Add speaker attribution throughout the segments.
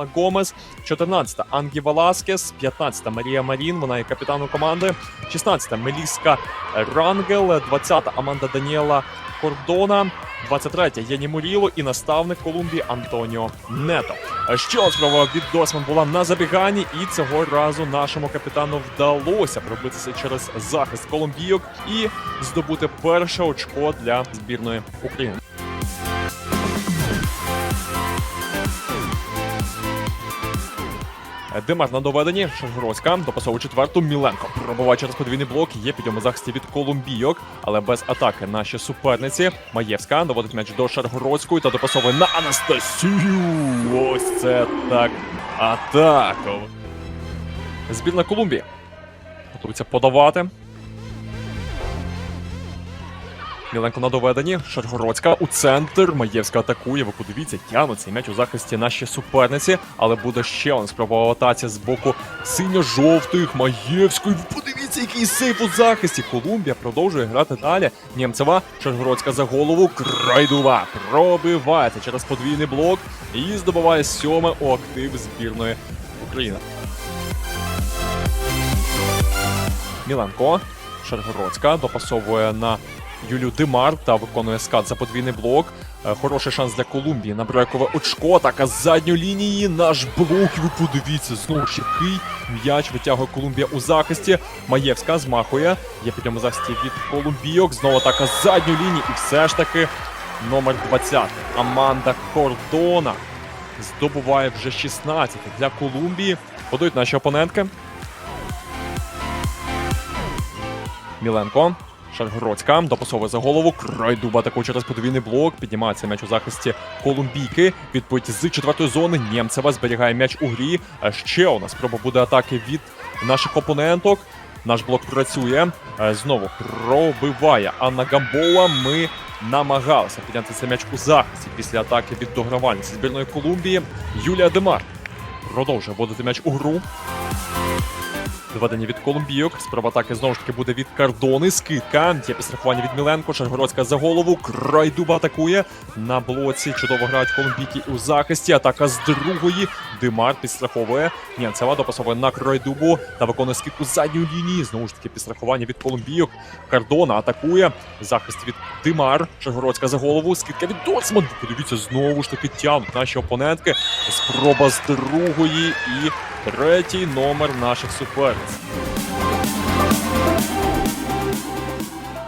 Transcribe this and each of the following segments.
Speaker 1: Карла Гомес, 14-та Ангі Валаскес, 15-та Марія Марін, вона є капітаном команди, 16-та Меліска Рангел, 20-та Аманда Даніела Кордона, 23-я Єні Муріло і наставник Колумбії Антоніо Нето. Ще справа від Досман була на забіганні, і цього разу нашому капітану вдалося пробитися через захист колумбійок і здобути перше очко для збірної України. Демар на доведенні, Шаргородська, допасовує четверту, Міленко пробуває через подвійний блок, є підйом у захисті від колумбійок, але без атаки наші суперниці. Маєвська доводить м'яч до Шаргородської та допасовує на Анастасію. Ось це так атака. Збірна Колумбії. Готується подавати. Міленко на доведенні. Шаргородська у центр. Маєвська атакує. Ви подивіться, тягнуть цей м'яч у захисті наші суперниці. Але буде ще один спроба в атаці з боку синьо-жовтих Маєвської. Ви Подивіться, який сейф у захисті. Колумбія продовжує грати далі. Німцева, Шаргородська за голову. Крайдува пробивається через подвійний блок і здобуває сьоме у актив збірної України. Міленко. Шаргородська допасовує на Юлю Димар та виконує скат за подвійний блок. Е, Хороший шанс для Колумбії на брекове очко. Атака з задньої лінії. Наш блок. Ви подивіться, знову який м'яч витягує Колумбія у захисті. Маєвська змахує. Є підйом у захисті від Колумбійок. Знову атака з задньої лінії. І все ж таки номер 20. Аманда Кордона здобуває вже 16 для Колумбії. Подають наші опонентки. Міленко. Шаргородська допасовує за голову. Крайдуба атакує через подвійний блок. Піднімається м'яч у захисті Колумбійки. Відповідь з четвертої зони. Нємцева зберігає м'яч у грі. А ще у нас спроба буде атаки від наших опоненток. Наш блок працює. Е, Знову пробиває Анна Гамбола. Ми намагалися підняти цей м'яч у захисті після атаки від догравальниці збірної Колумбії. Юлія Демар продовжує вводити м'яч у гру. Доведені від Колумбійок. Спроба атаки знову ж таки буде від Кардони. Скидка. Є підстрахування від Міленко. Шаргородська за голову. Крайдуба атакує. На блоці чудово грають колумбійки у захисті. Атака з другої. Димар підстраховує. Нємцева допасовує на Крайдубу та виконує скидку з задньої лінії. Знову ж таки підстрахування від Колумбійок. Кардона атакує. Захист від Димар. Шаргородська за голову. Скидка від Доцман. Подивіться, знову ж таки тягнуть наші опонентки. Спроба з другої і третій номер наших суперниць.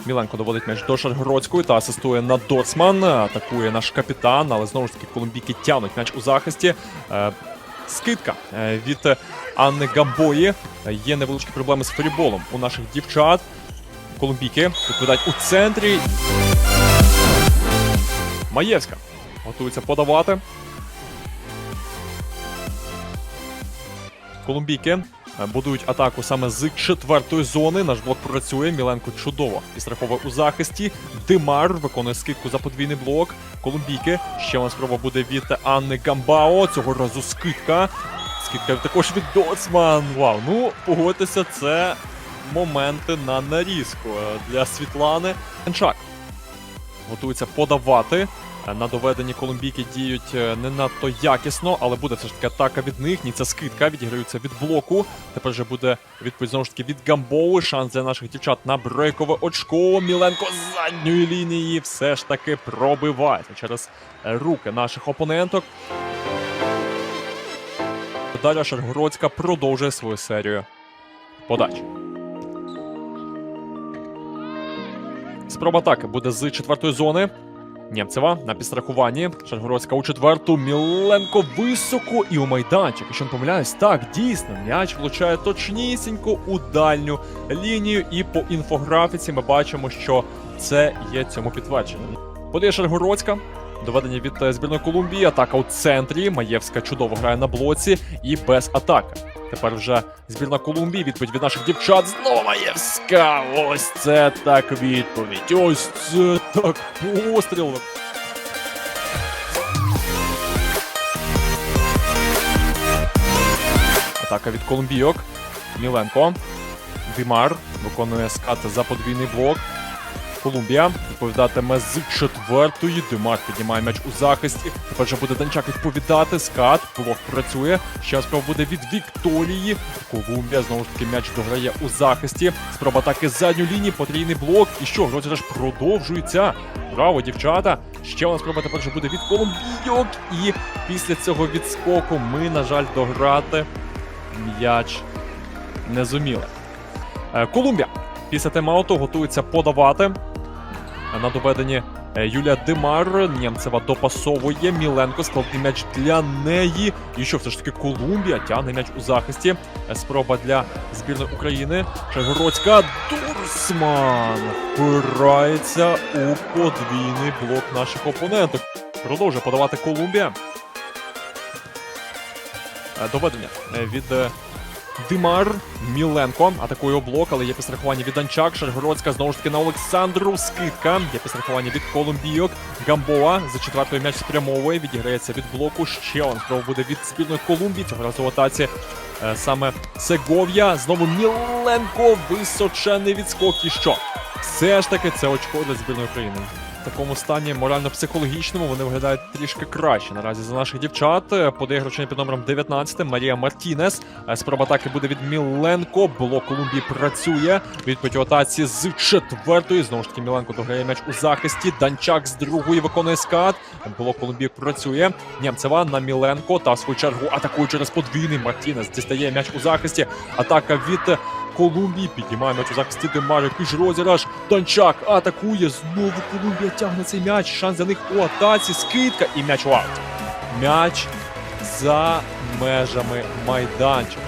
Speaker 1: Міленко доводить м'яч до Шаргородської та асистує на Доцман. Атакує наш капітан, але знову ж таки колумбійки тягнуть м'яч у захисті. Е, Скидка е, від Анни Гамбої. Е, Є невеличкі проблеми з фріболом у наших дівчат. Колумбійки відповідають у центрі. Маєвська готується подавати. Колумбійки е, будують атаку саме з четвертої зони. Наш блок працює. Міленко чудово підстраховує у захисті. Димар виконує скидку за подвійний блок. Колумбійки. Ще одна спроба буде від Анни Гамбао. Цього разу скидка. Скидка також від Доцман. Вау, ну погодьтеся, це моменти на нарізку е, для Світлани Енчак. Готується подавати. Е, На доведенні колумбійки діють е, не надто якісно, але буде все ж таки атака від них. Ні, це скидка, відіграються від блоку. Тепер вже буде відповідь знову ж таки від Гамбови. Шанс для наших дівчат на брейкове очко. Міленко з задньої лінії все ж таки пробивається через е, руки наших опоненток. Дар'я Шаргородська продовжує свою серію подач. Спроба атаки буде з четвертої зони. Нємцева на підстрахуванні. Шаргородська у четверту. Міленко високо і у майданчик. Якщо не помиляюсь, так дійсно м'яч влучає точнісінько у дальню лінію. І по інфографіці ми бачимо, що це є цьому підтвердженням. Подає Шаргородська. Доведення від е, збірної Колумбії. Атака у центрі. Маєвська чудово грає на блоці і без атаки. Тепер вже збірна Колумбії. Відповідь від наших дівчат. Знову Маєвська. Ось це так відповідь. Ось це так постріл. Атака від Колумбійок. Міленко. Димар виконує скат за подвійний блок. Колумбія відповідатиме з четвертої. Демар піднімає м'яч у захисті. Тепер же буде Данчак відповідати. Скат. Блок працює. Ще спроба буде від Вікторії. Колумбія знову ж таки м'яч дограє у захисті. Спроба атаки з задньої лінії, потрійний блок. І що, розіграш продовжується. Браво, дівчата! Ще одна спроба тепер же буде від Колумбійок. І після цього відскоку ми, на жаль, дограти м'яч не зуміли. Е, Колумбія після тайм-ауту готується подавати. На доведенні е, Юлія Димар. Нємцева допасовує. Міленко складний м'яч для неї. І що все ж таки Колумбія тягне м'яч у захисті. Е, Спроба для збірної України. Шайгородська. Дурсман впирається у подвійний блок наших опонентів. Продовжує подавати Колумбія. Е, Доведення від Димар Міленко атакує блок, але є підстрахування від Данчак. Шаргородська знову ж таки на Олександру. Скидка. Є підстрахування від Колумбійок. Гамбоа за четвертою м'яч спрямовує. Відіграється від блоку. Ще он справа буде від спільної Колумбії. Цього разу в атаці е, саме Сегов'я. Знову Міленко. Височений відскок. І що? Все ж таки це очко для збірної України. Такому стані морально-психологічному вони виглядають трішки краще наразі за наших дівчат. Е, Подає під номером 19 Марія Мартінес. Е, Спроба атаки буде від Міленко. Блок Колумбії працює. Відповідь у атаці з четвертої. Знову ж таки, Міленко дограє м'яч у захисті. Данчак з другої виконує скат. Блок Колумбії працює. Нємцева на Міленко. Та в свою чергу атакує через подвійний. Мартінес дістає м'яч у захисті. Атака від Колумбії піднімає м'яч у захисті Демар, який ж розіграш. Данчак атакує. Знову Колумбія тягне цей м'яч. Шанс для них у атаці. Скидка і м'яч у ауті. М'яч за межами майданчика.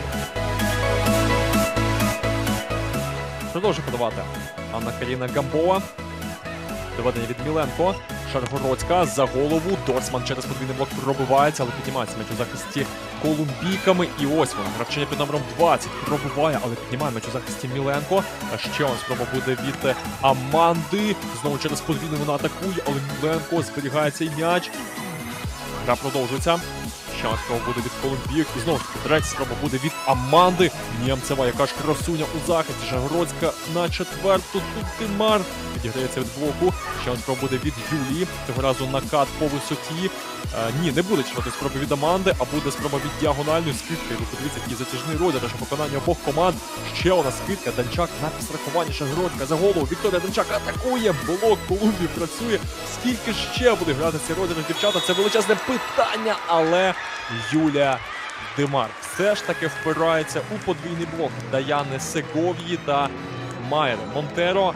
Speaker 1: Продовжує подавати Анна Каріна Гамбова. Доведення від Міленко. Шаргородська за голову. Дорсман через подвійний блок пробивається, але піднімається м'яч у захисті колумбійками. І ось вона. Гравчиня під номером 20 пробиває, але піднімає м'яч у захисті Міленко. А ще одна спроба буде від Аманди. Знову через подвійний вона атакує, але Міленко зберігається і м'яч. Гра продовжується. Ще спроба буде від Колумбіїв, І знову третя спроба буде від Аманди. Німцева, яка ж красуня у захисті. Жагородська на четверту. Тут Тимар відіграється від блоку. Ще спроба буде від Юлії. Цього разу накат по висоті. Е, ні, не буде чувати спроби від Аманди, а буде спроба від діагональної скидки. Ви подивіться, який затяжний розіграш у виконанні обох команд. Ще одна скидка. Данчак на підстрахуванні Шагородська за голову. Вікторія Данчак атакує. Блок Колумбії працює. Скільки ще буде грати цей розіграш, дівчата? Це величезне питання, але Юлія Димар все ж таки впирається у подвійний блок Даяни Сегов'ї та Майри Монтеро.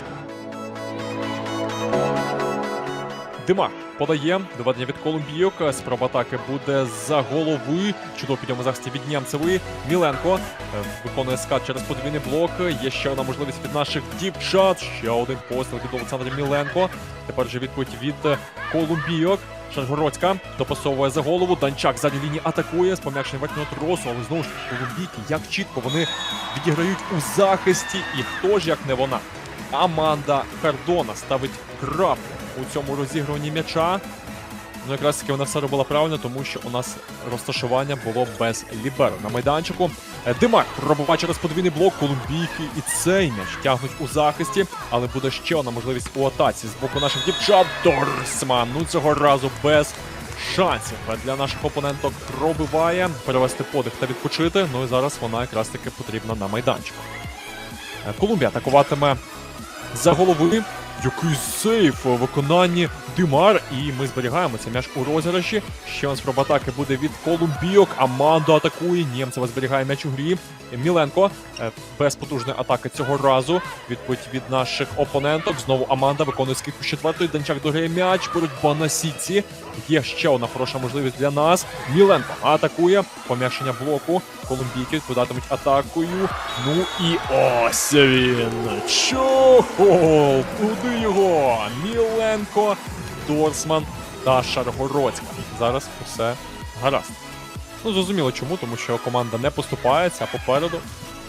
Speaker 1: Димар подає доведення від Колумбійок. Спроба атаки буде за голови. Чудово підйом у захисті від Нємцевої. Міленко е, виконує скат через подвійний блок. Є ще одна можливість від наших дівчат. Ще один постріл від Олександра Міленко. Тепер же відповідь від Колумбійок. Шаргородська допасовує за голову. Данчак ззаді лінії атакує з пом'якшенням верхнього тросу. Але знову ж Колумбійки, як чітко вони відіграють у захисті. І хто ж як не вона? Аманда Кардона ставить крапку у цьому розігруванні м'яча. Ну, якраз таки вона все робила правильно, тому що у нас розташування було без ліберо на майданчику. Е, Димар пробуває через подвійний блок Колумбійки, і цей м'яч тягнуть у захисті, але буде ще одна можливість у атаці з боку наших дівчат. Дорсман. Ну цього разу без шансів для наших опоненток пробиває перевести подих та відпочити. Ну і зараз вона якраз таки потрібна на майданчику. Е, Колумбія атакуватиме за голови. Який сейф в виконанні Димар. І ми зберігаємо цей м'яч у розіграші. Ще у нас проба атаки буде від Колумбійок. Аманда атакує. Німцева зберігає м'яч у грі. Міленко е, без потужної атаки цього разу. Відповідь від наших опоненток. Знову Аманда виконує скидку з четвертої. Данчак дограє м'яч. Боротьба на сітці. Є ще одна хороша можливість для нас. Міленко атакує. Пом'якшення блоку. Колумбійки відповідатимуть атакою. Ну і ось він. Чохол! Туди його! Міленко, Дорсман та Шаргородська. Зараз усе гаразд. Ну, зрозуміло чому, тому що команда не поступається, а попереду.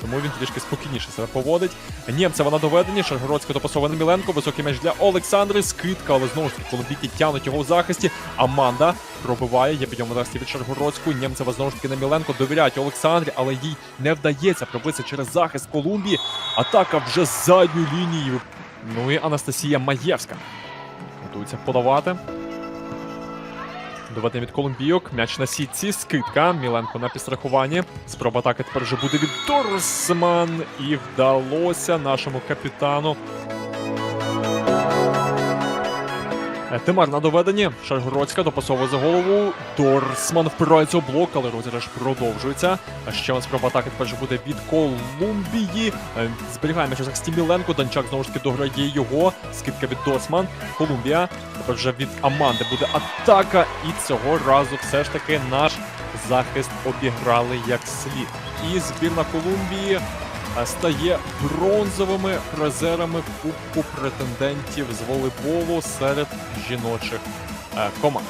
Speaker 1: Тому він трішки спокійніше себе поводить. Нємцева на доведенні, Шаргородська допасована Міленко, високий м'яч для Олександри, скидка, але знову ж таки колумбійки тягнуть його у захисті. Аманда пробиває, є підйом захисті від Шаргородську. Нємцева знову ж таки на Міленко довіряють Олександрі, але їй не вдається пробитися через захист Колумбії. Атака вже з задньої лінії. Ну і Анастасія Маєвська. Готується подавати. Доведення від Колумбійок. М'яч на сітці. Скидка. Міленко на підстрахуванні. Спроба атаки тепер вже буде від Дорсман. І вдалося нашому капітану. Тимар на доведенні. Шаргородська допасовує за голову. Дорсман впирається у блок, але розіграш продовжується. А ще одна спроба атаки тепер буде від Колумбії. Е, Зберігає м'яч у захисті Міленко. Данчак знову ж таки дограє його. Скидка від Дорсман. Колумбія. Тепер вже від Аманди буде атака. І цього разу все ж таки наш захист обіграли як слід. І збірна Колумбії е, стає бронзовими призерами Кубку претендентів з волейболу серед жіночих е, команд.